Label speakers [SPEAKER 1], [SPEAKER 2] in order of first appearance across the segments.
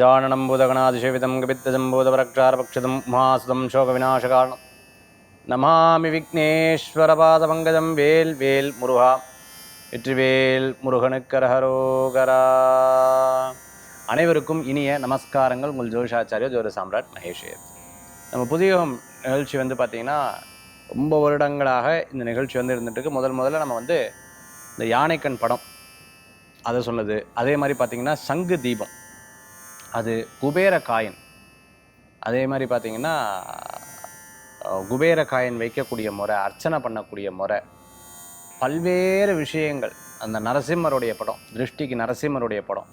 [SPEAKER 1] கஜானனம் பூதகணாதிசேவிதம் கபித்தஜம் பூதபரக்ஷாரபக்ஷிதம் உமாசுதம் சோகவிநாசகாரணம் நமாமி பாதபங்கஜம் வேல் வேல் முருகா வெற்றிவேல் முருகனுக்கரஹரோகரா அனைவருக்கும் இனிய நமஸ்காரங்கள் உங்கள் ஜோஷாச்சாரியர் ஜோர சாம்ராட் மகேஷ்வர் நம்ம புதிய நிகழ்ச்சி வந்து பார்த்திங்கன்னா ரொம்ப வருடங்களாக இந்த நிகழ்ச்சி வந்து இருந்துட்டுருக்கு முதல் முதல்ல நம்ம வந்து இந்த யானைக்கண் படம் அதை சொன்னது அதே மாதிரி பார்த்திங்கன்னா சங்கு தீபம் அது குபேர காயின் அதே மாதிரி பார்த்திங்கன்னா குபேர காயின் வைக்கக்கூடிய முறை அர்ச்சனை பண்ணக்கூடிய முறை பல்வேறு விஷயங்கள் அந்த நரசிம்மருடைய படம் திருஷ்டிக்கு நரசிம்மருடைய படம்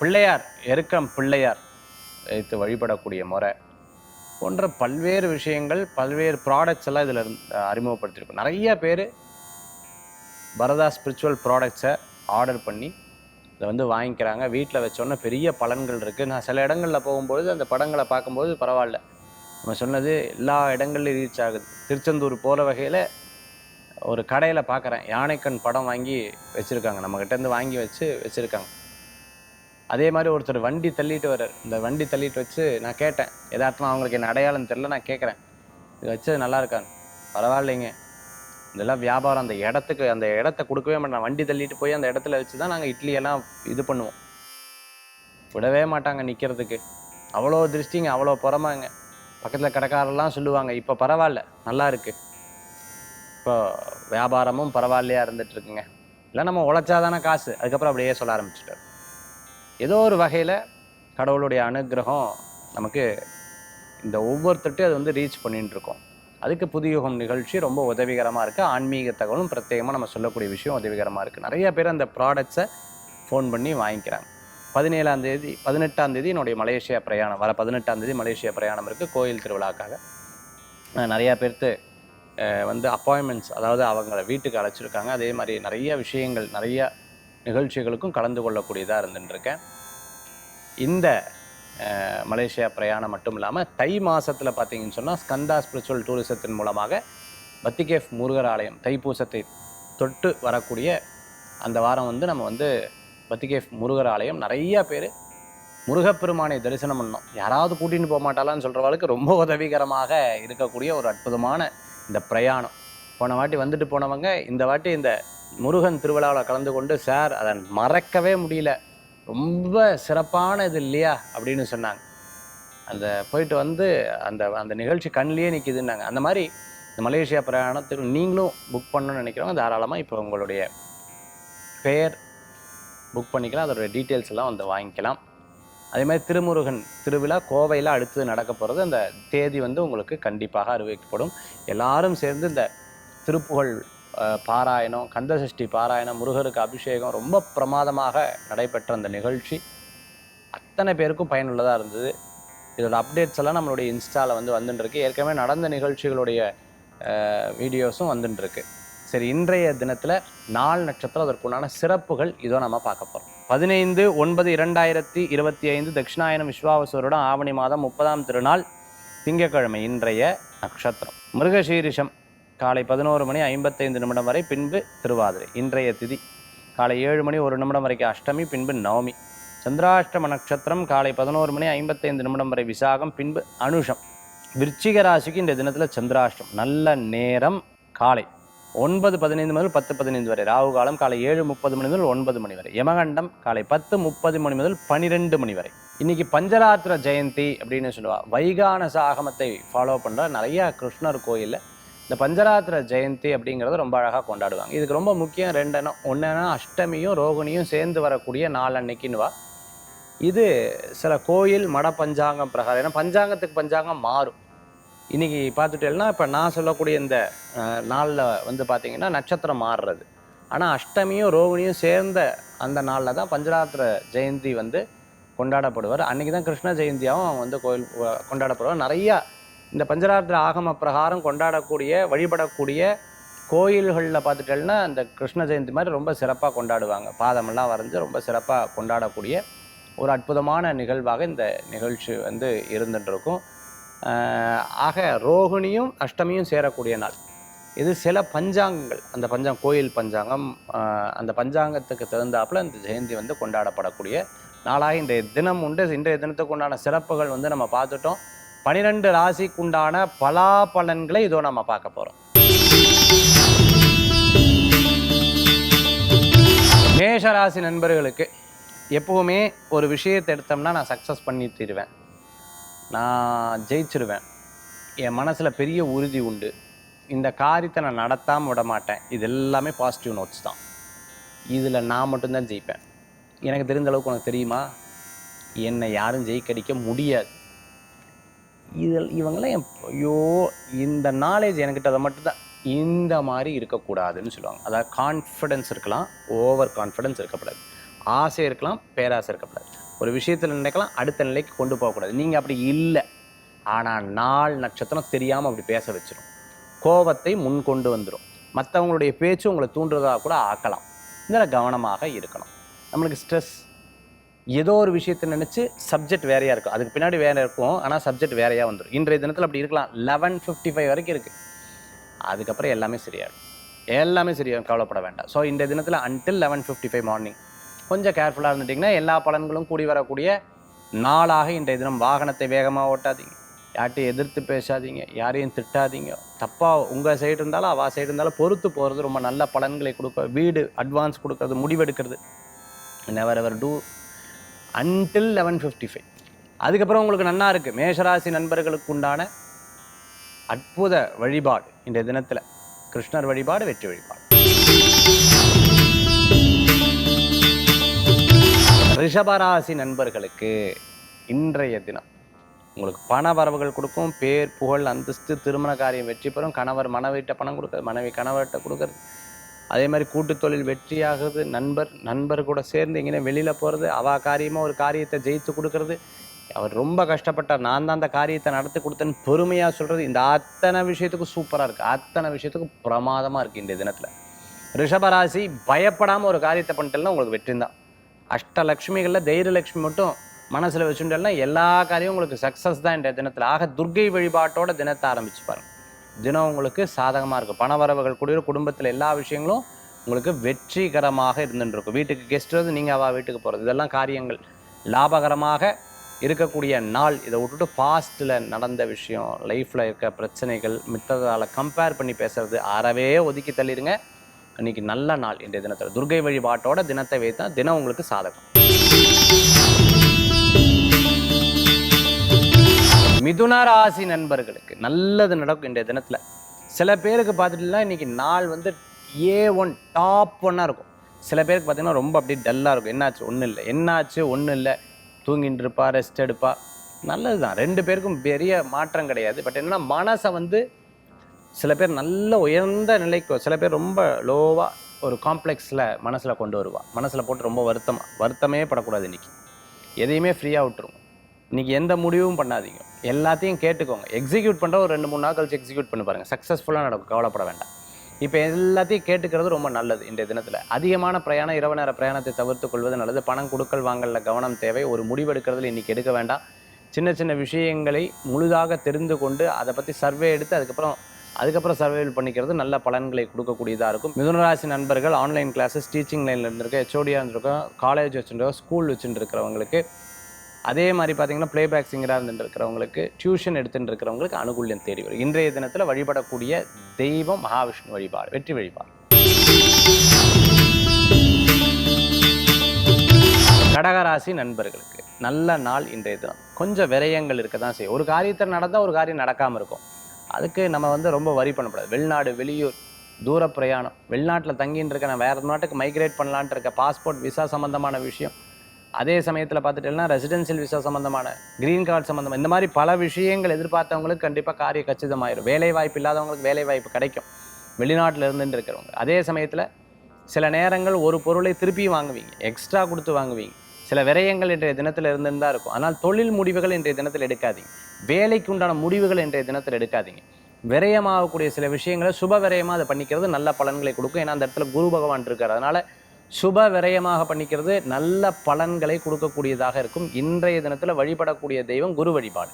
[SPEAKER 1] பிள்ளையார் எருக்கம் பிள்ளையார் வைத்து வழிபடக்கூடிய முறை போன்ற பல்வேறு விஷயங்கள் பல்வேறு ப்ராடக்ட்ஸ் எல்லாம் இதில் அறிமுகப்படுத்தியிருக்கோம் நிறைய பேர் பரதா ஸ்பிரிச்சுவல் ப்ராடக்ட்ஸை ஆர்டர் பண்ணி இதை வந்து வாங்கிக்கிறாங்க வீட்டில் வச்சோன்னே பெரிய பலன்கள் இருக்குது நான் சில இடங்களில் போகும்போது அந்த படங்களை பார்க்கும்போது பரவாயில்ல நம்ம சொன்னது எல்லா இடங்கள்லையும் ரீச் ஆகுது திருச்செந்தூர் போகிற வகையில் ஒரு கடையில் பார்க்குறேன் யானைக்கண் படம் வாங்கி வச்சுருக்காங்க நம்மக்கிட்டேருந்து வாங்கி வச்சு வச்சுருக்காங்க அதே மாதிரி ஒருத்தர் வண்டி தள்ளிட்டு வர்றார் இந்த வண்டி தள்ளிட்டு வச்சு நான் கேட்டேன் எதார்த்தமாக அவங்களுக்கு என்ன அடையாளம் தெரில நான் கேட்குறேன் இது வச்சு நல்லா இருக்காங்க பரவாயில்லைங்க இதெல்லாம் வியாபாரம் அந்த இடத்துக்கு அந்த இடத்த கொடுக்கவே மாட்டோம் வண்டி தள்ளிட்டு போய் அந்த இடத்துல வச்சு தான் நாங்கள் எல்லாம் இது பண்ணுவோம் விடவே மாட்டாங்க நிற்கிறதுக்கு அவ்வளோ திருஷ்டிங்க அவ்வளோ புறமாங்க பக்கத்தில் கடைக்காரெல்லாம் சொல்லுவாங்க இப்போ பரவாயில்ல நல்லா இருக்குது இப்போ வியாபாரமும் பரவாயில்லையா இருக்குங்க இல்லை நம்ம உழைச்சாதானே காசு அதுக்கப்புறம் அப்படியே சொல்ல ஆரம்பிச்சிட்டார் ஏதோ ஒரு வகையில் கடவுளுடைய அனுகிரகம் நமக்கு இந்த ஒவ்வொருத்தட்டும் அது வந்து ரீச் பண்ணிட்டு இருக்கோம் அதுக்கு யுகம் நிகழ்ச்சி ரொம்ப உதவிகரமாக இருக்குது ஆன்மீக தகவலும் பிரத்யேகமாக நம்ம சொல்லக்கூடிய விஷயம் உதவிகரமாக இருக்குது நிறைய பேர் அந்த ப்ராடக்ட்ஸை ஃபோன் பண்ணி வாங்கிக்கிறாங்க பதினேழாம் தேதி பதினெட்டாம் தேதி என்னுடைய மலேசியா பிரயாணம் வர பதினெட்டாம் தேதி மலேசியா பிரயாணம் இருக்குது கோயில் திருவிழாக்காக நிறையா பேர்த்து வந்து அப்பாயின்மெண்ட்ஸ் அதாவது அவங்கள வீட்டுக்கு அழைச்சிருக்காங்க அதே மாதிரி நிறைய விஷயங்கள் நிறைய நிகழ்ச்சிகளுக்கும் கலந்து கொள்ளக்கூடியதாக இருந்துட்டுருக்கேன் இந்த மலேசியா பிரயாணம் மட்டும் இல்லாமல் தை மாதத்தில் பார்த்தீங்கன்னு சொன்னால் ஸ்கந்தா ஸ்பிரிச்சுவல் டூரிசத்தின் மூலமாக பத்திகேஃப் முருகர் ஆலயம் தைப்பூசத்தை தொட்டு வரக்கூடிய அந்த வாரம் வந்து நம்ம வந்து பத்திகேஃப் முருகர் ஆலயம் நிறையா பேர் முருகப்பெருமானை தரிசனம் பண்ணோம் யாராவது கூட்டின்னு போக மாட்டாளான்னு சொல்கிறவளுக்கு ரொம்ப உதவிகரமாக இருக்கக்கூடிய ஒரு அற்புதமான இந்த பிரயாணம் போன வாட்டி வந்துட்டு போனவங்க இந்த வாட்டி இந்த முருகன் திருவிழாவில் கலந்து கொண்டு சார் அதை மறக்கவே முடியல ரொம்ப சிறப்பான இது இல்லையா அப்படின்னு சொன்னாங்க அந்த போயிட்டு வந்து அந்த அந்த நிகழ்ச்சி கண்ணிலேயே நிற்கிதுன்னாங்க அந்த மாதிரி இந்த மலேசியா பிரயாணத்தில் நீங்களும் புக் பண்ணணும்னு நினைக்கிறவங்க தாராளமாக இப்போ உங்களுடைய பெயர் புக் பண்ணிக்கலாம் அதோடய டீட்டெயில்ஸ் எல்லாம் வந்து வாங்கிக்கலாம் அதே மாதிரி திருமுருகன் திருவிழா கோவையில் அடுத்தது நடக்க போகிறது அந்த தேதி வந்து உங்களுக்கு கண்டிப்பாக அறிவிக்கப்படும் எல்லாரும் சேர்ந்து இந்த திருப்புகழ் பாராயணம் கந்தசஷ்டி பாராயணம் முருகருக்கு அபிஷேகம் ரொம்ப பிரமாதமாக நடைபெற்ற அந்த நிகழ்ச்சி அத்தனை பேருக்கும் பயனுள்ளதாக இருந்தது இதோட அப்டேட்ஸ் எல்லாம் நம்மளுடைய இன்ஸ்டாவில் வந்து வந்துட்டுருக்கு ஏற்கனவே நடந்த நிகழ்ச்சிகளுடைய வீடியோஸும் வந்துட்டுருக்கு சரி இன்றைய தினத்தில் நாலு நட்சத்திரம் அதற்குண்டான சிறப்புகள் இதோ நம்ம பார்க்க போகிறோம் பதினைந்து ஒன்பது இரண்டாயிரத்தி இருபத்தி ஐந்து தட்சிணாயனம் விஸ்வாவசூருடன் ஆவணி மாதம் முப்பதாம் திருநாள் திங்கக்கிழமை இன்றைய நட்சத்திரம் மிருகசீரிஷம் காலை பதினோரு மணி ஐம்பத்தைந்து நிமிடம் வரை பின்பு திருவாதிரை இன்றைய திதி காலை ஏழு மணி ஒரு நிமிடம் வரைக்கும் அஷ்டமி பின்பு நவமி சந்திராஷ்டம நட்சத்திரம் காலை பதினோரு மணி ஐம்பத்தைந்து நிமிடம் வரை விசாகம் பின்பு அனுஷம் விருச்சிக ராசிக்கு இந்த தினத்தில் சந்திராஷ்டம் நல்ல நேரம் காலை ஒன்பது பதினைந்து முதல் பத்து பதினைந்து வரை ராகு காலம் காலை ஏழு முப்பது மணி முதல் ஒன்பது மணி வரை யமகண்டம் காலை பத்து முப்பது மணி முதல் பனிரெண்டு மணி வரை இன்னைக்கு பஞ்சராத்திர ஜெயந்தி அப்படின்னு சொல்லுவா வைகான சாகமத்தை ஃபாலோ பண்ணுற நிறையா கிருஷ்ணர் கோயிலில் இந்த பஞ்சராத்திர ஜெயந்தி அப்படிங்கிறது ரொம்ப அழகாக கொண்டாடுவாங்க இதுக்கு ரொம்ப முக்கியம் ரெண்டுனா ஒன்றுனா அஷ்டமியும் ரோகிணியும் சேர்ந்து வரக்கூடிய நாள் வா இது சில கோயில் மட பஞ்சாங்கம் பிரகாரம் ஏன்னா பஞ்சாங்கத்துக்கு பஞ்சாங்கம் மாறும் இன்றைக்கி பார்த்துட்டேன்னா இப்போ நான் சொல்லக்கூடிய இந்த நாளில் வந்து பார்த்திங்கன்னா நட்சத்திரம் மாறுறது ஆனால் அஷ்டமியும் ரோகிணியும் சேர்ந்த அந்த நாளில் தான் பஞ்சராத்திர ஜெயந்தி வந்து கொண்டாடப்படுவார் அன்றைக்கி தான் கிருஷ்ண ஜெயந்தியாகவும் வந்து கோயில் கொண்டாடப்படுவார் நிறையா இந்த பஞ்சராத்திர ஆகம பிரகாரம் கொண்டாடக்கூடிய வழிபடக்கூடிய கோயில்களில் பார்த்துட்டோம்னா அந்த கிருஷ்ண ஜெயந்தி மாதிரி ரொம்ப சிறப்பாக கொண்டாடுவாங்க பாதமெல்லாம் வரைஞ்சி ரொம்ப சிறப்பாக கொண்டாடக்கூடிய ஒரு அற்புதமான நிகழ்வாக இந்த நிகழ்ச்சி வந்து இருந்துட்டுருக்கும் ஆக ரோகிணியும் அஷ்டமியும் சேரக்கூடிய நாள் இது சில பஞ்சாங்கங்கள் அந்த பஞ்சாங் கோயில் பஞ்சாங்கம் அந்த பஞ்சாங்கத்துக்கு தகுந்தாப்பில் இந்த ஜெயந்தி வந்து கொண்டாடப்படக்கூடிய நாளாக இன்றைய தினம் உண்டு இன்றைய தினத்துக்கு உண்டான சிறப்புகள் வந்து நம்ம பார்த்துட்டோம் பனிரெண்டு ராசிக்குண்டான பலாபலன்களை இதோ நம்ம பார்க்க போகிறோம் மேஷராசி நண்பர்களுக்கு எப்போவுமே ஒரு விஷயத்தை எடுத்தோம்னா நான் சக்ஸஸ் பண்ணி தீருவேன் நான் ஜெயிச்சிருவேன் என் மனசில் பெரிய உறுதி உண்டு இந்த காரியத்தை நான் நடத்தாமல் விட மாட்டேன் இது எல்லாமே பாசிட்டிவ் நோட்ஸ் தான் இதில் நான் மட்டும்தான் ஜெயிப்பேன் எனக்கு தெரிஞ்ச அளவுக்கு உனக்கு தெரியுமா என்னை யாரும் ஜெயிக்கடிக்க முடியாது இதில் இவங்களாம் என் ஐயோ இந்த நாலேஜ் என்கிட்ட அதை மட்டும்தான் இந்த மாதிரி இருக்கக்கூடாதுன்னு சொல்லுவாங்க அதாவது கான்ஃபிடென்ஸ் இருக்கலாம் ஓவர் கான்ஃபிடென்ஸ் இருக்கக்கூடாது ஆசை இருக்கலாம் பேராசை இருக்கக்கூடாது ஒரு விஷயத்தில் நினைக்கலாம் அடுத்த நிலைக்கு கொண்டு போகக்கூடாது நீங்கள் அப்படி இல்லை ஆனால் நாள் நட்சத்திரம் தெரியாமல் அப்படி பேச வச்சிடும் கோபத்தை முன் கொண்டு வந்துடும் மற்றவங்களுடைய பேச்சு உங்களை தூண்டுறதாக கூட ஆக்கலாம் இதில் கவனமாக இருக்கணும் நம்மளுக்கு ஸ்ட்ரெஸ் ஏதோ ஒரு விஷயத்தை நினச்சி சப்ஜெக்ட் வேறையாக இருக்கும் அதுக்கு பின்னாடி வேறு இருக்கும் ஆனால் சப்ஜெக்ட் வேறையாக வந்துடும் இன்றைய தினத்தில் அப்படி இருக்கலாம் லெவன் ஃபிஃப்டி ஃபைவ் வரைக்கும் இருக்குது அதுக்கப்புறம் எல்லாமே சரியாகும் எல்லாமே சரியாகும் கவலைப்பட வேண்டாம் ஸோ இன்றைய தினத்தில் until eleven fifty five morning கொஞ்சம் கேர்ஃபுல்லாக இருந்துட்டிங்கன்னா எல்லா பலன்களும் கூடி வரக்கூடிய நாளாக இன்றைய தினம் வாகனத்தை வேகமாக ஓட்டாதீங்க யார்கிட்டையும் எதிர்த்து பேசாதீங்க யாரையும் திட்டாதீங்க தப்பாக உங்கள் சைடு இருந்தாலும் அவள் சைடு இருந்தாலும் பொறுத்து போகிறது ரொம்ப நல்ல பலன்களை கொடுக்க வீடு அட்வான்ஸ் கொடுக்கறது முடிவெடுக்கிறது never ever do until eleven fifty five அதுக்கப்புறம் உங்களுக்கு நன்னா இருக்குது மேஷராசி நண்பர்களுக்கு உண்டான அற்புத வழிபாடு இந்த தினத்தில் கிருஷ்ணர் வழிபாடு வெற்றி வழிபாடு ரிஷபராசி நண்பர்களுக்கு இன்றைய தினம் உங்களுக்கு பண வரவுகள் கொடுக்கும் பேர் புகழ் அந்தஸ்து திருமண காரியம் வெற்றி பெறும் கணவர் மனைவிட்ட பணம் கொடுக்கறது மனைவி கணவர்கிட்ட கொடுக்குறது அதே மாதிரி கூட்டுத்தொழில் தொழில் நண்பர் நண்பர் கூட சேர்ந்து எங்கே வெளியில் போகிறது அவா காரியமாக ஒரு காரியத்தை ஜெயித்து கொடுக்கறது அவர் ரொம்ப கஷ்டப்பட்டார் நான் தான் அந்த காரியத்தை நடத்தி கொடுத்தேன்னு பெருமையாக சொல்கிறது இந்த அத்தனை விஷயத்துக்கும் சூப்பராக இருக்குது அத்தனை விஷயத்துக்கும் பிரமாதமாக இருக்குது இந்த தினத்தில் ரிஷபராசி பயப்படாமல் ஒரு காரியத்தை பண்ணிட்டேன்னா உங்களுக்கு வெற்றி தான் அஷ்டலக்ஷ்மிகளில் தைரியலக்ஷ்மி மட்டும் மனசில் வச்சுட்டேன்னா எல்லா காரியமும் உங்களுக்கு சக்ஸஸ் தான் இந்த தினத்தில் ஆக துர்கை வழிபாட்டோட தினத்தை ஆரம்பிச்சு பாருங்கள் தினம் உங்களுக்கு சாதகமாக இருக்குது பண வரவுகள் கூடிய குடும்பத்தில் எல்லா விஷயங்களும் உங்களுக்கு வெற்றிகரமாக இருந்துட்டுருக்கும் வீட்டுக்கு கெஸ்ட் வந்து நீங்கள் அவள் வீட்டுக்கு போகிறது இதெல்லாம் காரியங்கள் லாபகரமாக இருக்கக்கூடிய நாள் இதை விட்டுட்டு பாஸ்ட்டில் நடந்த விஷயம் லைஃப்பில் இருக்க பிரச்சனைகள் மித்ததால் கம்பேர் பண்ணி பேசுகிறது அறவே ஒதுக்கி தள்ளிடுங்க இன்றைக்கி நல்ல நாள் இன்றைய தினத்தில் துர்கை வழிபாட்டோட தினத்தை வைத்தா தினம் உங்களுக்கு சாதகம் மிதுன ராசி நண்பர்களுக்கு நல்லது நடக்கும் இன்றைய தினத்தில் சில பேருக்கு பார்த்துட்டுலாம் இன்றைக்கி நாள் வந்து ஏ ஒன் டாப் ஒன்னாக இருக்கும் சில பேருக்கு பார்த்திங்கன்னா ரொம்ப அப்படியே டல்லாக இருக்கும் என்னாச்சு ஒன்றும் இல்லை என்னாச்சு ஒன்றும் இல்லை தூங்கிட்டு இருப்பா ரெஸ்ட் எடுப்பா நல்லது தான் ரெண்டு பேருக்கும் பெரிய மாற்றம் கிடையாது பட் என்னென்னா மனசை வந்து சில பேர் நல்ல உயர்ந்த நிலைக்கு சில பேர் ரொம்ப லோவாக ஒரு காம்ப்ளெக்ஸில் மனசில் கொண்டு வருவாள் மனசில் போட்டு ரொம்ப வருத்தமாக வருத்தமே படக்கூடாது இன்றைக்கி எதையுமே ஃப்ரீயாக விட்டுருவோம் இன்றைக்கி எந்த முடிவும் பண்ணாதீங்க எல்லாத்தையும் கேட்டுக்கோங்க எக்ஸிக்யூட் பண்ணுற ஒரு ரெண்டு மூணு நாள் கழிச்சு எக்ஸிக்யூட் பண்ணி பாருங்கள் சக்ஸஸ்ஃபுல்லாக நடக்கும் கவலைப்பட வேண்டாம் இப்போ எல்லாத்தையும் கேட்டுக்கிறது ரொம்ப நல்லது இன்றைய தினத்தில் அதிகமான பிரயாணம் இரவு நேர பிரயாணத்தை தவிர்த்து கொள்வது நல்லது பணம் கொடுக்கல் வாங்கல கவனம் தேவை ஒரு முடிவெடுக்கிறதுல இன்றைக்கி எடுக்க வேண்டாம் சின்ன சின்ன விஷயங்களை முழுதாக தெரிந்து கொண்டு அதை பற்றி சர்வே எடுத்து அதுக்கப்புறம் அதுக்கப்புறம் சர்வைவல் பண்ணிக்கிறது நல்ல பலன்களை கொடுக்கக்கூடியதாக இருக்கும் மிதுனராசி நண்பர்கள் ஆன்லைன் கிளாஸஸ் டீச்சிங் லைனில் இருந்திருக்கோம் ஹெச்ஓடியாக இருந்திருக்கோம் காலேஜ் வச்சுருக்கோம் ஸ்கூல் வச்சுட்டு இருக்கிறவங்களுக்கு அதே மாதிரி பார்த்தீங்கன்னா பிளேபேக் சிங்கராக இருந்துருக்கிறவங்களுக்கு டியூஷன் எடுத்துட்டு இருக்கிறவங்களுக்கு அனுகூல்யம் தேடி வரும் இன்றைய தினத்தில் வழிபடக்கூடிய தெய்வம் மகாவிஷ்ணு வழிபாடு வெற்றி வழிபாடு கடகராசி நண்பர்களுக்கு நல்ல நாள் இன்றைய தினம் கொஞ்சம் விரயங்கள் இருக்க தான் செய்யும் ஒரு காரியத்தை நடந்தால் ஒரு காரியம் நடக்காமல் இருக்கும் அதுக்கு நம்ம வந்து ரொம்ப வரி பண்ணக்கூடாது வெளிநாடு வெளியூர் தூர பிரயாணம் வெளிநாட்டில் தங்கின்னு இருக்க நான் வேறு நாட்டுக்கு மைக்ரேட் பண்ணலான்ட்டு இருக்க பாஸ்போர்ட் விசா சம்மந்தமான விஷயம் அதே சமயத்தில் பார்த்துட்டேன்னா ரெசிடென்சியல் விசா சம்மந்தமான கிரீன் கார்டு சம்மந்தம் இந்த மாதிரி பல விஷயங்கள் எதிர்பார்த்தவங்களுக்கு கண்டிப்பாக காரிய கச்சிதமாயிடும் வேலை வாய்ப்பு இல்லாதவங்களுக்கு வேலை வாய்ப்பு கிடைக்கும் வெளிநாட்டில் இருந்துட்டு இருக்கிறவங்க அதே சமயத்தில் சில நேரங்கள் ஒரு பொருளை திருப்பி வாங்குவீங்க எக்ஸ்ட்ரா கொடுத்து வாங்குவீங்க சில விரயங்கள் இன்றைய தினத்தில் இருந்துன்னு தான் இருக்கும் ஆனால் தொழில் முடிவுகள் இன்றைய தினத்தில் எடுக்காதீங்க வேலைக்கு உண்டான முடிவுகள் இன்றைய தினத்தில் எடுக்காதீங்க விரயமாகக்கூடிய சில விஷயங்களை சுப விரயமாக அதை பண்ணிக்கிறது நல்ல பலன்களை கொடுக்கும் ஏன்னா அந்த இடத்துல குரு பகவான் இருக்கார் அதனால் சுப விரயமாக பண்ணிக்கிறது நல்ல பலன்களை கொடுக்கக்கூடியதாக இருக்கும் இன்றைய தினத்தில் வழிபடக்கூடிய தெய்வம் குரு வழிபாடு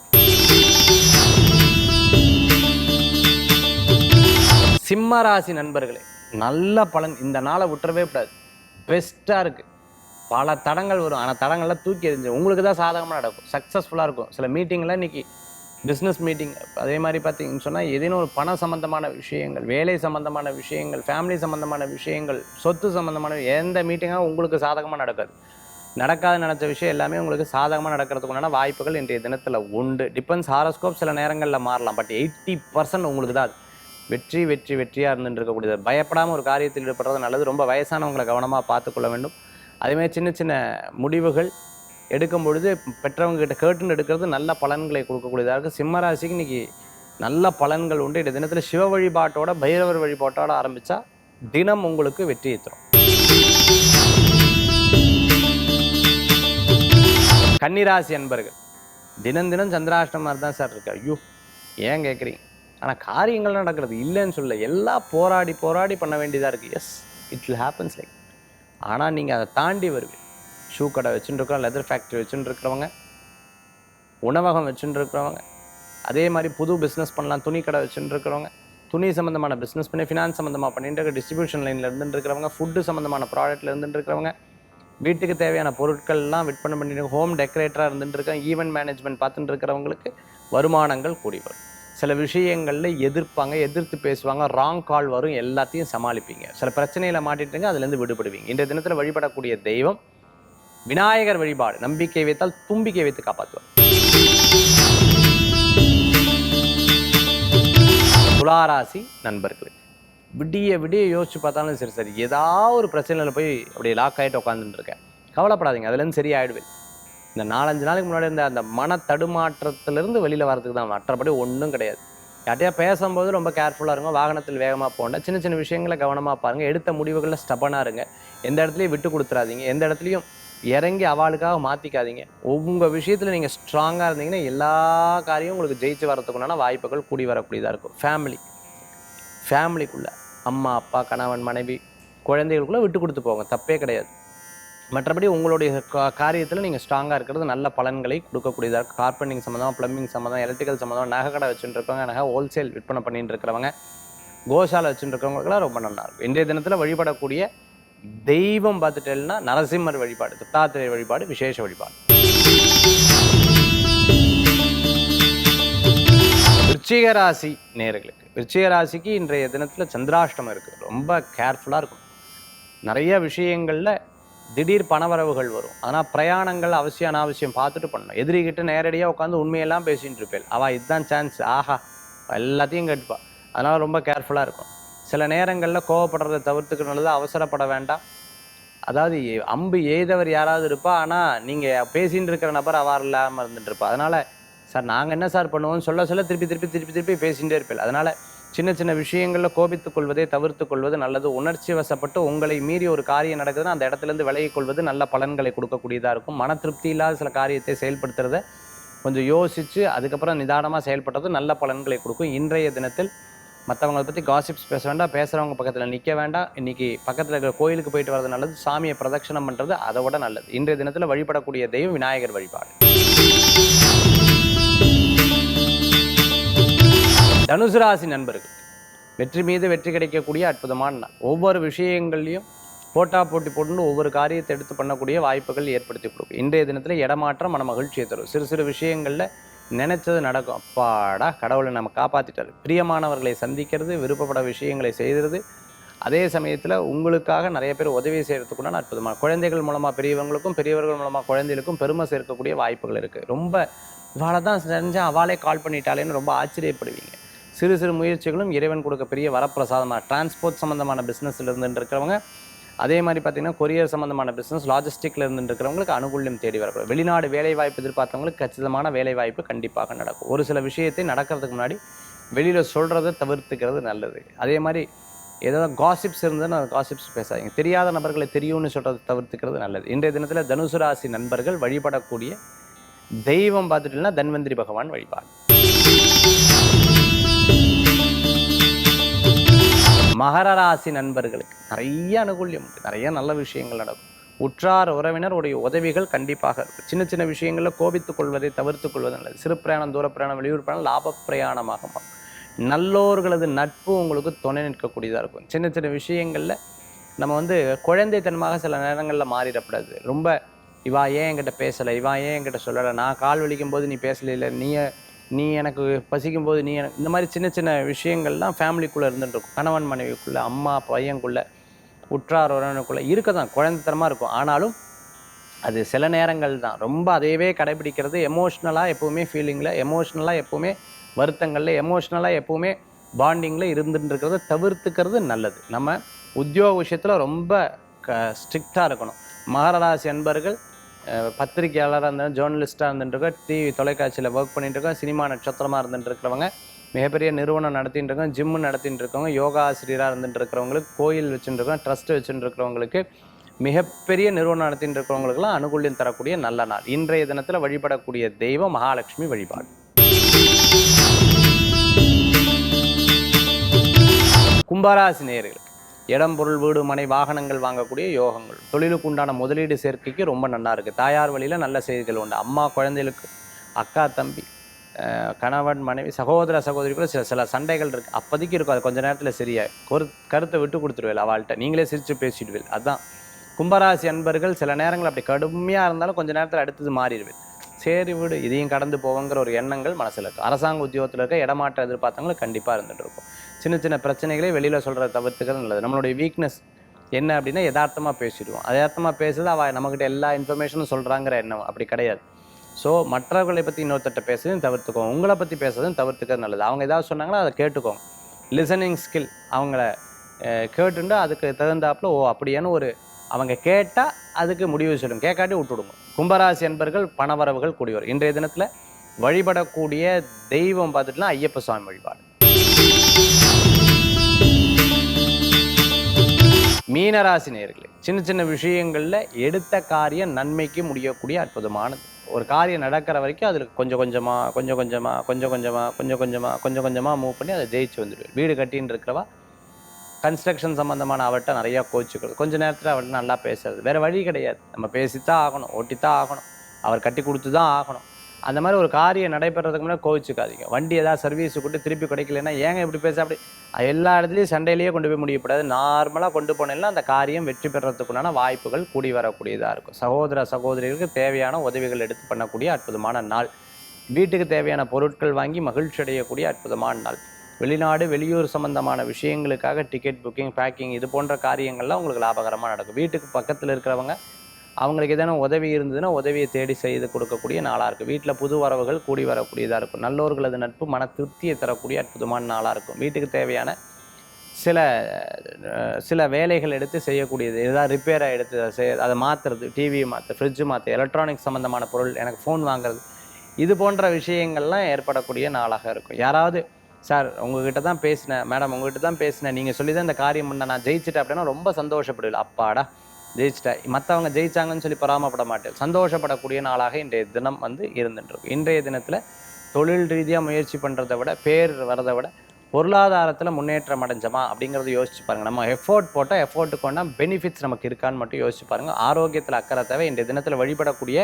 [SPEAKER 1] ராசி நண்பர்களே நல்ல பலன் இந்த நாளை விட்டுறவே கூடாது பெஸ்ட்டாக இருக்குது பல தடங்கள் வரும் ஆனால் தடங்கள்லாம் தூக்கி எறிஞ்சு உங்களுக்கு தான் சாதகமாக நடக்கும் சக்ஸஸ்ஃபுல்லாக இருக்கும் சில மீட்டிங்கில் இன்றைக்கி பிஸ்னஸ் மீட்டிங் அதே மாதிரி பார்த்தீங்கன்னு சொன்னால் ஏதேனும் ஒரு பண சம்மந்தமான விஷயங்கள் வேலை சம்மந்தமான விஷயங்கள் ஃபேமிலி சம்மந்தமான விஷயங்கள் சொத்து சம்மந்தமான எந்த மீட்டிங்காக உங்களுக்கு சாதகமாக நடக்காது நடக்காத நினச்ச விஷயம் எல்லாமே உங்களுக்கு சாதகமாக நடக்கிறதுக்குண்டான வாய்ப்புகள் இன்றைய தினத்தில் உண்டு டிபென்ஸ் ஹாரோஸ்கோப் சில நேரங்களில் மாறலாம் பட் எயிட்டி பர்சன்ட் உங்களுக்கு தான் வெற்றி வெற்றி வெற்றியாக இருந்துட்டு இருக்கக்கூடியது பயப்படாமல் ஒரு காரியத்தில் ஈடுபடுறது நல்லது ரொம்ப வயசானவங்களை கவனமாக பார்த்துக்கொள்ள வேண்டும் அதேமாதிரி சின்ன சின்ன முடிவுகள் எடுக்கும் பொழுது பெற்றவங்க கிட்ட கேட்டுன்னு எடுக்கிறது நல்ல பலன்களை கொடுக்கக்கூடியதாக இருக்குது சிம்மராசிக்கு இன்னைக்கு நல்ல பலன்கள் உண்டு இந்த தினத்தில் சிவ வழிபாட்டோட பைரவர் வழிபாட்டோட ஆரம்பித்தா தினம் உங்களுக்கு வெற்றியை தரும் கன்னிராசி அன்பர்கள் தினம் தினம் சந்திராஷ்டமாக தான் சார் இருக்கு ஐயோ ஏன் கேட்குறீங்க ஆனால் காரியங்கள் நடக்கிறது இல்லைன்னு சொல்ல எல்லாம் போராடி போராடி பண்ண வேண்டியதாக இருக்குது yes it will happens like ஆனால் நீங்கள் அதை தாண்டி வருவீங்க ஷூ கடை வச்சுட்டுருக்கோம் லெதர் ஃபேக்ட்ரி வச்சுட்டுருக்கிறவங்க உணவகம் வச்சுட்டுருக்கிறவங்க அதே மாதிரி புது பிஸ்னஸ் பண்ணலாம் துணி கடை வச்சுட்டுருக்கிறவங்க துணி சம்மந்தமான பிஸ்னஸ் பண்ணி ஃபினான்ஸ் சம்மந்தமாக பண்ணிட்டு இருக்க டிஸ்ட்ரிபியூஷன் லைனில் இருந்துருக்கிறவங்க ஃபுட்டு சம்மந்தமான ப்ராடக்ட்டில் இருக்கிறவங்க வீட்டுக்கு தேவையான பொருட்கள்லாம் விற்பனை பண்ணிட்டு ஹோம் டெக்கரேட்டராக இருந்துட்டுருக்கேன் ஈவெண்ட் மேனேஜ்மெண்ட் பார்த்துட்டு இருக்கிறவங்களுக்கு வருமானங்கள் கூடி வரும் சில விஷயங்களில் எதிர்ப்பாங்க எதிர்த்து பேசுவாங்க ராங் கால் வரும் எல்லாத்தையும் சமாளிப்பீங்க சில பிரச்சனையில் மாட்டிட்டுங்க அதுலேருந்து விடுபடுவீங்க இன்றைய தினத்தில் வழிபடக்கூடிய தெய்வம் விநாயகர் வழிபாடு நம்பிக்கை வைத்தால் தும்பிக்கை வைத்து காப்பாற்றுவார் துளாராசி நண்பர்கள் விடிய விடிய யோசிச்சு பார்த்தாலும் சரி சரி ஏதாவது ஒரு பிரச்சனையில் போய் அப்படியே லாக் ஆகிட்டு உட்காந்துட்டுருக்கேன் கவலைப்படாதீங்க அதுலேருந்து ஆகிடுவேன் இந்த நாலஞ்சு நாளைக்கு முன்னாடி இருந்த அந்த மன தடுமாற்றத்திலிருந்து வெளியில் வரதுக்கு தான் மற்றபடி ஒன்றும் கிடையாது யார்ட்டையா பேசும்போது ரொம்ப கேர்ஃபுல்லாக இருங்க வாகனத்தில் வேகமாக போங்க சின்ன சின்ன விஷயங்களை கவனமாக பாருங்கள் எடுத்த முடிவுகளில் ஸ்டபனாக இருங்க எந்த இடத்துலையும் விட்டு கொடுத்துறாதீங்க எந்த இடத்துலையும் இறங்கி அவளுக்காக மாற்றிக்காதீங்க உங்கள் விஷயத்தில் நீங்கள் ஸ்ட்ராங்காக இருந்தீங்கன்னா எல்லா காரியம் உங்களுக்கு ஜெயிச்சு வரத்துக்குண்டான வாய்ப்புகள் கூடி வரக்கூடியதாக இருக்கும் ஃபேமிலி ஃபேமிலிக்குள்ளே அம்மா அப்பா கணவன் மனைவி குழந்தைகளுக்குள்ளே விட்டு கொடுத்து போங்க தப்பே கிடையாது மற்றபடி உங்களுடைய காரியத்தில் நீங்கள் ஸ்ட்ராங்காக இருக்கிறது நல்ல பலன்களை கொடுக்கக்கூடியதாக கார்பெண்டிங் சம்மந்தம் ப்ளம்பிங் சம்மந்தம் எலக்ட்ரிக்கல் சம்மந்தம் நகை கடை வச்சுட்டுருக்கவங்க நகை ஹோல்சேல் விற்பனை பண்ணிட்டு இருக்கிறவங்க கோஷாலை வச்சுட்டு இருக்கிறவங்களுக்குலாம் ரொம்ப நல்லாயிருக்கும் இன்றைய தினத்தில் வழிபடக்கூடிய தெய்வம் பார்த்துட்டேன்னா நரசிம்மர் வழிபாடு தத்தாத்திரை வழிபாடு விசேஷ வழிபாடு விருச்சிக ராசி நேர்களுக்கு விருச்சிக ராசிக்கு இன்றைய தினத்தில் சந்திராஷ்டமம் இருக்குது ரொம்ப கேர்ஃபுல்லாக இருக்கும் நிறைய விஷயங்களில் திடீர் பணவரவுகள் வரும் ஆனால் பிரயாணங்கள் அவசியம் அனாவசியம் பார்த்துட்டு பண்ணணும் எதிரிகிட்ட நேரடியாக உட்காந்து உண்மையெல்லாம் பேசிகிட்டு இருப்பேன் அவள் இதுதான் சான்ஸ் ஆஹா எல்லாத்தையும் கேட்டுப்பாள் அதனால் ரொம்ப கேர்ஃபுல்லாக இருக்கும் சில நேரங்களில் கோவப்படுறதை தவிர்த்துக்கணுள்ளது அவசரப்பட வேண்டாம் அதாவது அம்பு எய்தவர் யாராவது இருப்பா ஆனால் நீங்கள் பேசின்னு இருக்கிற நபர் அவர் இல்லாமல் இருந்துட்டு இருப்பா அதனால் சார் நாங்கள் என்ன சார் பண்ணுவோம்னு சொல்ல சொல்ல திருப்பி திருப்பி திருப்பி திருப்பி பேசிகிட்டே இருப்பேன் அதனால் சின்ன சின்ன விஷயங்களில் கோபித்துக் கொள்வதை தவிர்த்து கொள்வது நல்லது உணர்ச்சி வசப்பட்டு உங்களை மீறி ஒரு காரியம் நடக்குதுன்னா அந்த இடத்துலேருந்து விலகிக் கொள்வது நல்ல பலன்களை கொடுக்கக்கூடியதாக இருக்கும் மன திருப்தி இல்லாத சில காரியத்தை செயல்படுத்துறத கொஞ்சம் யோசித்து அதுக்கப்புறம் நிதானமாக செயல்பட்டது நல்ல பலன்களை கொடுக்கும் இன்றைய தினத்தில் மற்றவங்களை பற்றி காசிப்ஸ் பேச வேண்டாம் பேசுகிறவங்க பக்கத்தில் நிற்க வேண்டாம் இன்றைக்கி பக்கத்தில் இருக்கிற கோயிலுக்கு போயிட்டு வரது நல்லது சாமியை பிரதட்சணம் பண்ணுறது அதை விட நல்லது இன்றைய தினத்தில் வழிபடக்கூடிய தெய்வம் விநாயகர் வழிபாடு தனுசு ராசி நண்பர்கள் வெற்றி மீது வெற்றி கிடைக்கக்கூடிய அற்புதமான ஒவ்வொரு விஷயங்கள்லையும் போட்டா போட்டி போட்டு ஒவ்வொரு காரியத்தை எடுத்து பண்ணக்கூடிய வாய்ப்புகள் ஏற்படுத்தி கொடுக்கும் இன்றைய தினத்தில் இடமாற்றம் மன மகிழ்ச்சியை தரும் சிறு சிறு விஷயங்களில் நினச்சது நடக்கும் அப்பாடா கடவுளை நம்ம காப்பாற்றிட்டார் பிரியமானவர்களை சந்திக்கிறது விருப்பப்பட விஷயங்களை செய்கிறது அதே சமயத்தில் உங்களுக்காக நிறைய பேர் உதவி செய்கிறதுக்குண்டான அற்புதமாக குழந்தைகள் மூலமாக பெரியவங்களுக்கும் பெரியவர்கள் மூலமாக குழந்தைகளுக்கும் பெருமை சேர்க்கக்கூடிய வாய்ப்புகள் இருக்குது ரொம்ப இவ்வளோ தான் செஞ்சால் அவளே கால் பண்ணிட்டாலேன்னு ரொம்ப ஆச்சரியப்படுவீங்க சிறு சிறு முயற்சிகளும் இறைவன் கொடுக்க பெரிய வரப்பிரசாதமாக டிரான்ஸ்போர்ட் சம்மந்தமான பிஸ்னஸ்லேருந்து இருக்கிறவங்க அதே மாதிரி பார்த்தீங்கன்னா கொரியர் சம்மந்தமான பிஸ்னஸ் லாஜிஸ்டிக்கில் இருந்துருக்கிறவங்களுக்கு அனுகூலியம் தேடி வரக்கூடும் வெளிநாடு வேலை வாய்ப்பு எதிர்பார்த்தவங்களுக்கு கச்சிதமான வேலைவாய்ப்பு கண்டிப்பாக நடக்கும் ஒரு சில விஷயத்தை நடக்கிறதுக்கு முன்னாடி வெளியில் சொல்கிறத தவிர்த்துக்கிறது நல்லது அதே மாதிரி ஏதாவது காசிப்ஸ் இருந்ததுன்னா காசிப்ஸ் பேசாதீங்க தெரியாத நபர்களை தெரியும்னு சொல்கிறத தவிர்த்துக்கிறது நல்லது இன்றைய தினத்தில் தனுசு ராசி நண்பர்கள் வழிபடக்கூடிய தெய்வம் பார்த்துட்டுன்னா தன்வந்திரி பகவான் வழிபாடு மகர ராசி நண்பர்களுக்கு நிறைய அனுகூல்யம் நிறைய நல்ல விஷயங்கள் நடக்கும் உற்றார் உறவினருடைய உதவிகள் கண்டிப்பாக இருக்கும் சின்ன சின்ன விஷயங்களில் கோபித்துக் கொள்வதை தவிர்த்து கொள்வது நல்லது சிறு பிரயாணம் தூர பிரயாணம் வெளியூர் பிரயாணம் லாப பிரயாணமாக மாறும் நல்லோர்களது நட்பு உங்களுக்கு துணை நிற்கக்கூடியதாக இருக்கும் சின்ன சின்ன விஷயங்களில் நம்ம வந்து குழந்தைத்தனமாக சில நேரங்களில் மாறிடப்படாது ரொம்ப இவா ஏன் என்கிட்ட பேசலை இவா ஏன் என்கிட்ட சொல்லலை நான் கால் வலிக்கும் போது நீ பேசலை இல்லை நீ நீ எனக்கு பசிக்கும் போது நீ எனக்கு இந்த மாதிரி சின்ன சின்ன விஷயங்கள்லாம் ஃபேமிலிக்குள்ளே இருந்துட்டுருக்கும் கணவன் மனைவிக்குள்ளே அம்மா பையன்குள்ளே உற்றார் உறவினருக்குள்ளே இருக்க தான் குழந்தைத்தனமாக இருக்கும் ஆனாலும் அது சில நேரங்கள் தான் ரொம்ப அதையவே கடைபிடிக்கிறது எமோஷ்னலாக எப்போவுமே ஃபீலிங்கில் எமோஷ்னலாக எப்போவுமே வருத்தங்களில் எமோஷ்னலாக எப்போவுமே பாண்டிங்கில் இருந்துட்டுருக்கிறத தவிர்த்துக்கிறது நல்லது நம்ம உத்தியோக விஷயத்தில் ரொம்ப க ஸ்ட்ரிக்டாக இருக்கணும் மகராசி அன்பர்கள் பத்திரிகையாளராக இருந்தாலும் ஜேர்னலிஸ்ட்டாக இருந்துட்டுருக்கோம் டிவி தொலைக்காட்சியில் ஒர்க் பண்ணிகிட்டு சினிமா நட்சத்திரமாக இருந்துட்டுருக்கிறவங்க மிகப்பெரிய நிறுவனம் நடத்திட்டு இருக்கோம் ஜிம்மு நடத்திட்டு இருக்கவங்க யோகா ஆசிரியராக இருந்துட்டு இருக்கிறவங்களுக்கு கோயில் இருக்கோம் ட்ரஸ்ட் வச்சுட்டு இருக்கிறவங்களுக்கு மிகப்பெரிய நிறுவனம் நடத்திட்டு இருக்கிறவங்களுக்குலாம் அனுகூலியம் தரக்கூடிய நல்ல நாள் இன்றைய தினத்தில் வழிபடக்கூடிய தெய்வம் மகாலட்சுமி வழிபாடு கும்பராசி நேயர்களுக்கு இடம் பொருள் வீடு மனை வாகனங்கள் வாங்கக்கூடிய யோகங்கள் தொழிலுக்கு உண்டான முதலீடு சேர்க்கைக்கு ரொம்ப நல்லா இருக்குது தாயார் வழியில் நல்ல செய்திகள் உண்டு அம்மா குழந்தைகளுக்கு அக்கா தம்பி கணவன் மனைவி சகோதர சகோதரி கூட சில சில சண்டைகள் இருக்குது அப்போதைக்கு இருக்கும் அது கொஞ்சம் நேரத்தில் சரியா ஒரு கருத்தை விட்டு கொடுத்துருவேல் அவள்கிட்ட நீங்களே சிரித்து பேசிவிடுவேன் அதுதான் கும்பராசி அன்பர்கள் சில நேரங்கள் அப்படி கடுமையாக இருந்தாலும் கொஞ்சம் நேரத்தில் அடுத்தது மாறிடுவேன் சரி விடு இதையும் கடந்து போவோங்கிற ஒரு எண்ணங்கள் மனசில் இருக்கும் அரசாங்க உத்தியோகத்தில் இருக்க இடமாற்ற எதிர்பார்த்தவங்களும் கண்டிப்பாக இருந்துகிட்டு இருக்கும் சின்ன சின்ன பிரச்சனைகளே வெளியில் சொல்கிற தவிர்த்துக்கிறது நல்லது நம்மளுடைய வீக்னஸ் என்ன அப்படின்னா யதார்த்தமாக பேசிடுவோம் யதார்த்தமாக பேசுறது அவள் நம்மக்கிட்ட எல்லா இன்ஃபர்மேஷனும் சொல்கிறாங்கிற எண்ணம் அப்படி கிடையாது ஸோ மற்றவர்களை பற்றி இன்னொருத்தட்ட பேசுறதையும் தவிர்த்துக்கோங்க உங்களை பற்றி பேசுறதும் தவிர்த்துக்கிறது நல்லது அவங்க ஏதாவது சொன்னாங்கன்னா அதை கேட்டுக்கோங்க லிசனிங் ஸ்கில் அவங்கள கேட்டுண்டு அதுக்கு தகுந்தாப்பில் ஓ அப்படியான ஒரு அவங்க கேட்டால் அதுக்கு முடிவு சொல்லும் கேட்காட்டி விட்டுடுங்க கும்பராசி என்பர்கள் பணவரவுகள் கூடியவர் இன்றைய தினத்தில் வழிபடக்கூடிய தெய்வம் பார்த்துட்டுனா ஐயப்ப சுவாமி வழிபாடு மீனராசி நேர்களே சின்ன சின்ன விஷயங்களில் எடுத்த காரியம் நன்மைக்கு முடியக்கூடிய அற்புதமானது ஒரு காரியம் நடக்கிற வரைக்கும் அதில் கொஞ்சம் கொஞ்சமாக கொஞ்சம் கொஞ்சமாக கொஞ்சம் கொஞ்சமாக கொஞ்சம் கொஞ்சமாக கொஞ்சம் கொஞ்சமாக மூவ் பண்ணி அதை ஜெயிச்சு வந்துடுவேன் வீடு கட்டின்னு இருக்கிறவா கன்ஸ்ட்ரக்ஷன் சம்மந்தமான அவர்கிட்ட நிறையா கோச்சுக்கள் கொஞ்சம் நேரத்தில் அவர்கிட்ட நல்லா பேசுறது வேறு வழி கிடையாது நம்ம பேசித்தான் ஆகணும் ஓட்டித்தான் ஆகணும் அவர் கட்டி கொடுத்து தான் ஆகணும் அந்த மாதிரி ஒரு காரியம் நடைபெறதுக்கு முன்னாடி கோவிச்சுக்காதீங்க வண்டி ஏதாவது சர்வீஸ் கொண்டு திருப்பி கிடைக்கலன்னா ஏங்க இப்படி பேச அப்படி எல்லா இடத்துலையும் சண்டையிலேயே கொண்டு போய் முடியப்படாது நார்மலாக கொண்டு போனேன்னா அந்த காரியம் வெற்றி பெறத்துக்குண்டான வாய்ப்புகள் கூடி வரக்கூடியதாக இருக்கும் சகோதர சகோதரிகளுக்கு தேவையான உதவிகள் எடுத்து பண்ணக்கூடிய அற்புதமான நாள் வீட்டுக்கு தேவையான பொருட்கள் வாங்கி மகிழ்ச்சி அடையக்கூடிய அற்புதமான நாள் வெளிநாடு வெளியூர் சம்மந்தமான விஷயங்களுக்காக டிக்கெட் புக்கிங் பேக்கிங் இது போன்ற காரியங்கள்லாம் உங்களுக்கு லாபகரமாக நடக்கும் வீட்டுக்கு பக்கத்தில் இருக்கிறவங்க அவங்களுக்கு எதனா உதவி இருந்ததுன்னா உதவியை தேடி செய்து கொடுக்கக்கூடிய நாளாக இருக்கும் வீட்டில் புது வரவுகள் கூடி வரக்கூடியதாக இருக்கும் நல்லோர்களது நட்பு மன திருப்தியை தரக்கூடிய அற்புதமான நாளாக இருக்கும் வீட்டுக்கு தேவையான சில சில வேலைகள் எடுத்து செய்யக்கூடியது எதாவது ரிப்பேராக எடுத்து செய் அதை மாற்றுறது டிவியை மாற்று ஃப்ரிட்ஜு மாற்று எலக்ட்ரானிக்ஸ் சம்மந்தமான பொருள் எனக்கு ஃபோன் வாங்குறது இது போன்ற விஷயங்கள்லாம் ஏற்படக்கூடிய நாளாக இருக்கும் யாராவது சார் உங்ககிட்ட தான் பேசினேன் மேடம் உங்ககிட்ட தான் பேசினேன் நீங்கள் சொல்லி தான் இந்த காரியம் பண்ண நான் ஜெயிச்சிட்டேன் அப்படின்னா ரொம்ப சந்தோஷப்படுவேன் அப்பாடா ஜெயிச்சிட்டேன் மற்றவங்க ஜெயிச்சாங்கன்னு சொல்லி பராமப்பட மாட்டேன் சந்தோஷப்படக்கூடிய நாளாக இன்றைய தினம் வந்து இருந்துட்டுருக்கு இன்றைய தினத்தில் தொழில் ரீதியாக முயற்சி பண்ணுறதை விட பேர் வரதை விட பொருளாதாரத்தில் முன்னேற்றம் அடைஞ்சமா அப்படிங்கிறத யோசிச்சு பாருங்கள் நம்ம எஃபோர்ட் போட்டால் எஃபோர்ட் கொண்டா பெனிஃபிட்ஸ் நமக்கு இருக்கான்னு மட்டும் யோசிச்சு பாருங்கள் ஆரோக்கியத்தில் அக்கறை தேவை இன்றைய தினத்தில் வழிபடக்கூடிய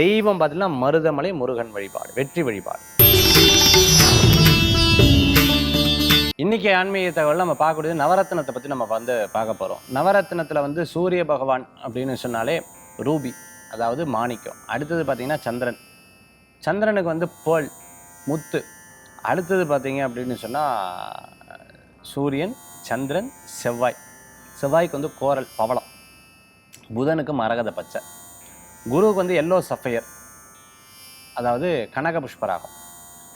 [SPEAKER 1] தெய்வம் பார்த்தீங்கன்னா மருதமலை முருகன் வழிபாடு வெற்றி வழிபாடு இன்னைக்கு ஆன்மீக தகவல் நம்ம பார்க்கக்கூடியது நவரத்னத்தை பற்றி நம்ம வந்து பார்க்க போகிறோம் நவரத்னத்தில் வந்து சூரிய பகவான் அப்படின்னு சொன்னாலே ரூபி அதாவது மாணிக்கம் அடுத்தது பார்த்தீங்கன்னா சந்திரன் சந்திரனுக்கு வந்து பேல் முத்து அடுத்தது பார்த்திங்க அப்படின்னு சொன்னால் சூரியன் சந்திரன் செவ்வாய் செவ்வாய்க்கு வந்து கோரல் பவளம் புதனுக்கு மரகத பச்சை குருவுக்கு வந்து எல்லோ சஃபையர் அதாவது கனக புஷ்பராகும்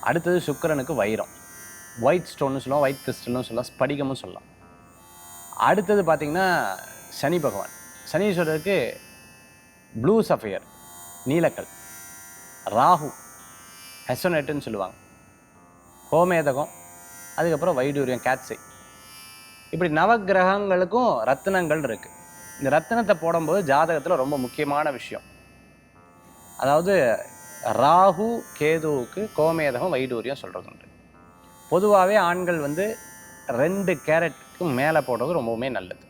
[SPEAKER 1] அடுத்தது சுக்கரனுக்கு வைரம் ஒயிட் ஸ்டோன்னு சொல்லலாம் ஒயிட் கிறிஸ்டல்னு சொல்லலாம் ஸ்படிகமும் சொல்லலாம் அடுத்தது பார்த்திங்கன்னா சனி பகவான் சனீஸ்வரருக்கு ப்ளூ சஃபையர் நீலக்கல் ராகு ஹெசனேட்டுன்னு சொல்லுவாங்க கோமேதகம் அதுக்கப்புறம் வைடூரியம் கேட்ஸை இப்படி நவகிரகங்களுக்கும் ரத்தனங்கள் இருக்குது இந்த ரத்தினத்தை போடும்போது ஜாதகத்தில் ரொம்ப முக்கியமான விஷயம் அதாவது ராகு கேதுவுக்கு கோமேதகம் வைடூரியம் சொல்கிறது உண்டு பொதுவாகவே ஆண்கள் வந்து ரெண்டு கேரட்டுக்கு மேலே போடுறது ரொம்பவுமே நல்லது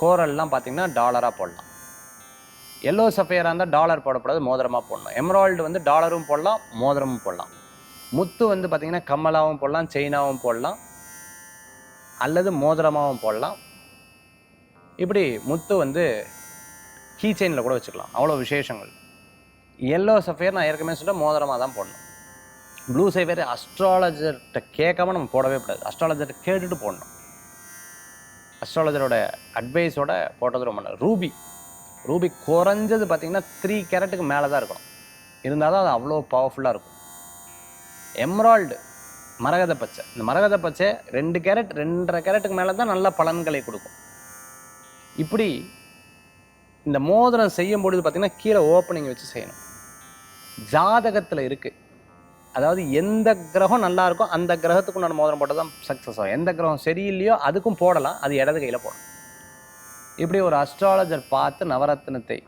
[SPEAKER 1] கோரல்லாம் பார்த்திங்கன்னா டாலராக போடலாம் எல்லோ சஃபையராக இருந்தால் டாலர் போடக்கூடாது மோதிரமாக போடலாம் எம்ராய்டு வந்து டாலரும் போடலாம் மோதிரமும் போடலாம் முத்து வந்து பார்த்திங்கன்னா கம்மலாகவும் போடலாம் செயினாகவும் போடலாம் அல்லது மோதிரமாகவும் போடலாம் இப்படி முத்து வந்து கீ செயினில் கூட வச்சுக்கலாம் அவ்வளோ விசேஷங்கள் எல்லோ சஃபையர் நான் ஏற்கனவே சொல்லிட்டு மோதிரமாக தான் போடணும் ப்ளூ வேறு அஸ்ட்ராலஜர்கிட்ட கேட்காம நம்ம போடவே கூடாது அஸ்ட்ராலஜர்கிட்ட கேட்டுட்டு போடணும் அஸ்ட்ராலஜரோட அட்வைஸோட போட்டது ரொம்ப நல்லது ரூபி ரூபி குறைஞ்சது பார்த்திங்கன்னா த்ரீ கேரட்டுக்கு மேலே தான் இருக்கணும் இருந்தால் தான் அது அவ்வளோ பவர்ஃபுல்லாக இருக்கும் எம்ராய்டு மரகத பச்சை இந்த மரகத பச்சை ரெண்டு கேரட் ரெண்டரை கேரட்டுக்கு மேலே தான் நல்ல பலன்களை கொடுக்கும் இப்படி இந்த மோதிரம் செய்யும்பொழுது பார்த்திங்கன்னா கீழே ஓப்பனிங் வச்சு செய்யணும் ஜாதகத்தில் இருக்குது அதாவது எந்த கிரகம் நல்லா இருக்கோ அந்த கிரகத்துக்கு நான் மோதிரம் போட்டு தான் சக்ஸஸ் ஆகும் எந்த கிரகம் சரியில்லையோ அதுக்கும் போடலாம் அது இடது கையில் போடும் இப்படி ஒரு அஸ்ட்ராலஜர் பார்த்து நவரத்னத்தை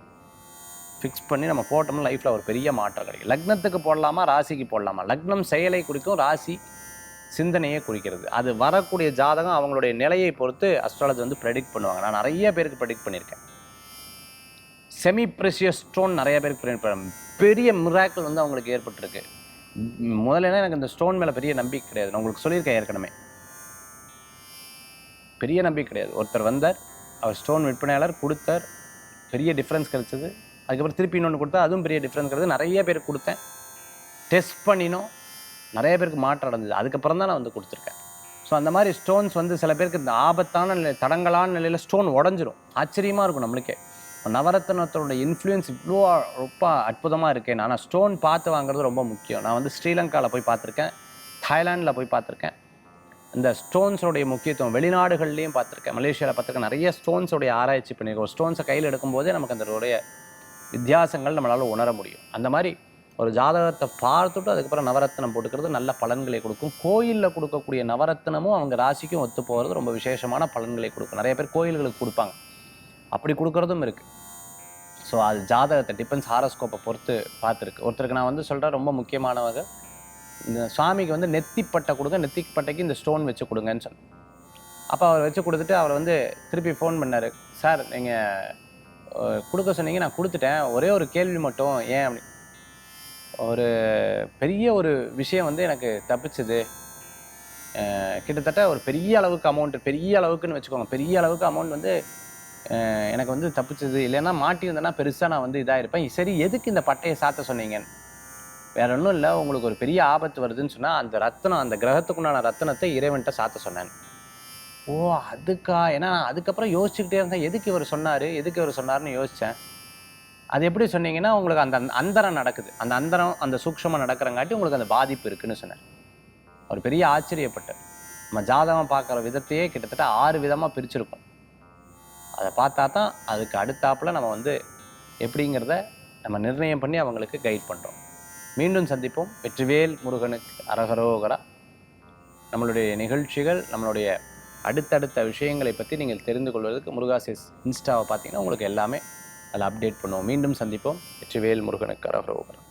[SPEAKER 1] ஃபிக்ஸ் பண்ணி நம்ம போட்டோம்னா லைஃப்பில் ஒரு பெரிய மாற்றம் கிடைக்கும் லக்னத்துக்கு போடலாமா ராசிக்கு போடலாமா லக்னம் செயலை குறிக்கும் ராசி சிந்தனையை குறிக்கிறது அது வரக்கூடிய ஜாதகம் அவங்களுடைய நிலையை பொறுத்து அஸ்ட்ராலஜி வந்து ப்ரெடிக்ட் பண்ணுவாங்க நான் நிறைய பேருக்கு ப்ரெடிக்ட் பண்ணியிருக்கேன் செமி ப்ரெஷியஸ் ஸ்டோன் நிறைய பேருக்கு ப்ரெடிக்ட் பண்ண பெரிய மிராக்கள் வந்து அவங்களுக்கு ஏற்பட்டிருக்கு முதல்ல எனக்கு இந்த ஸ்டோன் மேலே பெரிய நம்பிக்கை கிடையாது நான் உங்களுக்கு சொல்லியிருக்கேன் ஏற்கனவே பெரிய நம்பிக்கை கிடையாது ஒருத்தர் வந்தார் அவர் ஸ்டோன் விற்பனையாளர் கொடுத்தார் பெரிய டிஃப்ரென்ஸ் கிடச்சிது அதுக்கப்புறம் திருப்பி இன்னொன்று கொடுத்தா அதுவும் பெரிய டிஃப்ரென்ஸ் கிடச்சது நிறைய பேர் கொடுத்தேன் டெஸ்ட் பண்ணினோம் நிறைய பேருக்கு மாற்றம் அடைஞ்சது அதுக்கப்புறம் தான் நான் வந்து கொடுத்துருக்கேன் ஸோ அந்த மாதிரி ஸ்டோன்ஸ் வந்து சில பேருக்கு இந்த ஆபத்தான நிலை தடங்கலான நிலையில் ஸ்டோன் உடஞ்சிரும் ஆச்சரியமாக இருக்கும் நம்மளுக்கே நவரத்னத்தோட இன்ஃப்ளூயன்ஸ் இவ்வளோ ரொம்ப அற்புதமாக இருக்கேன் ஆனால் ஸ்டோன் பார்த்து வாங்குறது ரொம்ப முக்கியம் நான் வந்து ஸ்ரீலங்காவில் போய் பார்த்துருக்கேன் தாய்லாண்டில் போய் பார்த்துருக்கேன் இந்த ஸ்டோன்ஸோடைய முக்கியத்துவம் வெளிநாடுகள்லேயும் பார்த்துருக்கேன் மலேசியாவில் பார்த்துருக்கேன் நிறைய ஸ்டோன்ஸோடைய ஆராய்ச்சி பண்ணியிருக்கோம் ஸ்டோன்ஸை கையில் எடுக்கும்போதே நமக்கு அதனுடைய வித்தியாசங்கள் நம்மளால் உணர முடியும் அந்த மாதிரி ஒரு ஜாதகத்தை பார்த்துட்டு அதுக்கப்புறம் நவரத்னம் போட்டுக்கிறது நல்ல பலன்களை கொடுக்கும் கோயிலில் கொடுக்கக்கூடிய நவரத்னமும் அவங்க ராசிக்கும் ஒத்து போகிறது ரொம்ப விசேஷமான பலன்களை கொடுக்கும் நிறைய பேர் கோயில்களுக்கு கொடுப்பாங்க அப்படி கொடுக்குறதும் இருக்குது ஸோ அது ஜாதகத்தை டிபெண்ட்ஸ் ஹாரஸ்கோப்பை பொறுத்து பார்த்துருக்கு ஒருத்தருக்கு நான் வந்து சொல்கிறேன் ரொம்ப முக்கியமானவங்க இந்த சுவாமிக்கு வந்து நெத்திப்பட்டை கொடுங்க நெத்திப்பட்டைக்கு இந்த ஸ்டோன் வச்சு கொடுங்கன்னு சொன்னேன் அப்போ அவர் வச்சு கொடுத்துட்டு அவர் வந்து திருப்பி ஃபோன் பண்ணார் சார் நீங்கள் கொடுக்க சொன்னீங்க நான் கொடுத்துட்டேன் ஒரே ஒரு கேள்வி மட்டும் ஏன் அப்படி ஒரு பெரிய ஒரு விஷயம் வந்து எனக்கு தப்பிச்சுது கிட்டத்தட்ட ஒரு பெரிய அளவுக்கு அமௌண்ட்டு பெரிய அளவுக்குன்னு வச்சுக்கோங்க பெரிய அளவுக்கு அமௌண்ட் வந்து எனக்கு வந்து தப்பிச்சது இல்லைன்னா மாட்டியிருந்தேன்னா பெருசாக நான் வந்து இதாக இருப்பேன் சரி எதுக்கு இந்த பட்டையை சாத்த சொன்னீங்க வேற ஒன்றும் இல்லை உங்களுக்கு ஒரு பெரிய ஆபத்து வருதுன்னு சொன்னால் அந்த ரத்தனம் அந்த கிரகத்துக்குண்டான ரத்தனத்தை இறைவன்கிட்ட சாத்த சொன்னேன் ஓ அதுக்கா ஏன்னா நான் அதுக்கப்புறம் யோசிச்சுக்கிட்டே இருந்தேன் எதுக்கு இவர் சொன்னார் எதுக்கு இவர் சொன்னார்னு யோசித்தேன் அது எப்படி சொன்னீங்கன்னா உங்களுக்கு அந்த அந்தரம் நடக்குது அந்த அந்தரம் அந்த சூக்ஷமாக நடக்கிறங்காட்டி உங்களுக்கு அந்த பாதிப்பு இருக்குன்னு சொன்னேன் ஒரு பெரிய ஆச்சரியப்பட்டு நம்ம ஜாதகம் பார்க்குற விதத்தையே கிட்டத்தட்ட ஆறு விதமாக பிரிச்சிருக்கோம் அதை பார்த்தா தான் அதுக்கு அடுத்தாப்பில் நம்ம வந்து எப்படிங்கிறத நம்ம நிர்ணயம் பண்ணி அவங்களுக்கு கைட் பண்ணுறோம் மீண்டும் சந்திப்போம் வெற்றிவேல் முருகனுக்கு அரகரோகரா நம்மளுடைய நிகழ்ச்சிகள் நம்மளுடைய அடுத்தடுத்த விஷயங்களை பற்றி நீங்கள் தெரிந்து கொள்வதற்கு முருகாசிஸ் இன்ஸ்டாவை பார்த்தீங்கன்னா உங்களுக்கு எல்லாமே அதில் அப்டேட் பண்ணுவோம் மீண்டும் சந்திப்போம் வெற்றிவேல் முருகனுக்கு அரகரோகரா